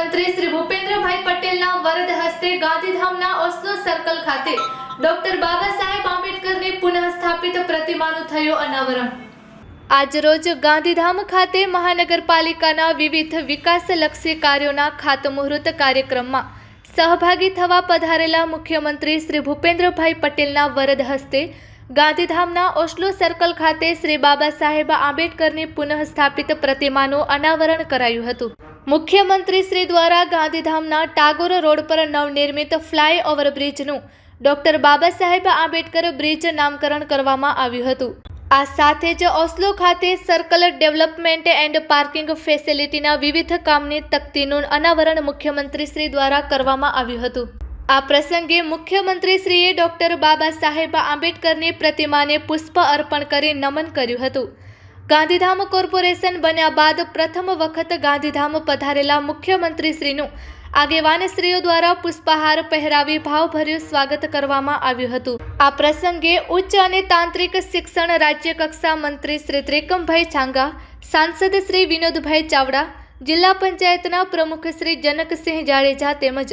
મંત્રી શ્રી ભૂપેન્દ્રભાઈ પટેલના વરદ હસ્તે ગાંધીધામના ઓસ્લો સર્કલ ખાતે ડોક્ટર બાબા સાહેબ આંબેડકરની પુનઃ સ્થાપિત પ્રતિમાનું થયું અનાવરણ. આજરોજ ગાંધીધામ ખાતે મહાનગરપાલિકાના વિવિધ વિકાસલક્ષી કાર્યોના ખાતમુહૂર્ત કાર્યક્રમમાં સહભાગી થવા પધારેલા મુખ્યમંત્રી શ્રી ભૂપેન્દ્રભાઈ પટેલના વરદ હસ્તે ગાંધીધામના ઓસ્લો સર્કલ ખાતે શ્રી બાબા સાહેબ આંબેડકરની પુનઃસ્થાપિત પ્રતિમાનું અનાવરણ કરાયું હતું. મુખ્યમંત્રી શ્રી દ્વારા ગાંધીધામના ટાગોર રોડ પર નવનિર્મિત ફ્લાય ઓવર બ્રિજનું ડોક્ટર બાબા સાહેબ આંબેડકર બ્રિજ નામકરણ કરવામાં આવ્યું હતું. આ સાથે જ ઓસ્લો ખાતે સર્કલ ડેવલપમેન્ટ એન્ડ પાર્કિંગ ફેસિલિટીના વિવિધ કામની તકતીનું અનાવરણ મુખ્યમંત્રી શ્રી દ્વારા કરવામાં આવ્યું હતું. આ પ્રસંગે મુખ્યમંત્રી શ્રીએ ડોક્ટર બાબા સાહેબ આંબેડકરની પ્રતિમાને પુષ્પ અર્પણ કરી નમન કર્યું હતું. ગાંધીધામ કોર્પોરેશન બન્યા બાદ પ્રથમ વખત ગાંધીધામ પધારેલા મુખ્યમંત્રી શ્રીનું આગેવાનશ્રીઓ દ્વારા પુષ્પહાર પહેરાવી ભાવભર્યું સ્વાગત કરવામાં આવ્યું હતું. આ પ્રસંગે ઉચ્ચ અને તાંત્રિક શિક્ષણ રાજ્ય કક્ષા મંત્રી શ્રી ત્રિકમભાઈ છાંગા, સાંસદ શ્રી વિનોદભાઈ ચાવડા, જિલ્લા પંચાયતના પ્રમુખ શ્રી જનકસિંહ જાડેજા તેમજ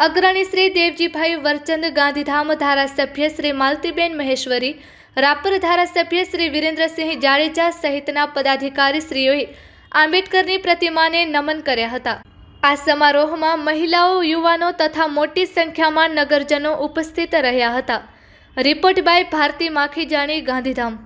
અગ્રણી શ્રી દેવજીભાઈ વરચંદ ગાંધીધામ ધારાસભ્ય શ્રી માલતીબેન મહેશ્વરી રાપર ધારાસભ્ય શ્રી વિરેન્દ્રસિંહ જાડેજા સહિતના પદાધિકારીશ્રીઓએ આંબેડકરની પ્રતિમાને નમન કર્યા હતા. આ સમારોહમાં મહિલાઓ, યુવાનો તથા મોટી સંખ્યામાં નગરજનો ઉપસ્થિત રહ્યા હતા. Report by Bharti Makhijani, Gandhidham.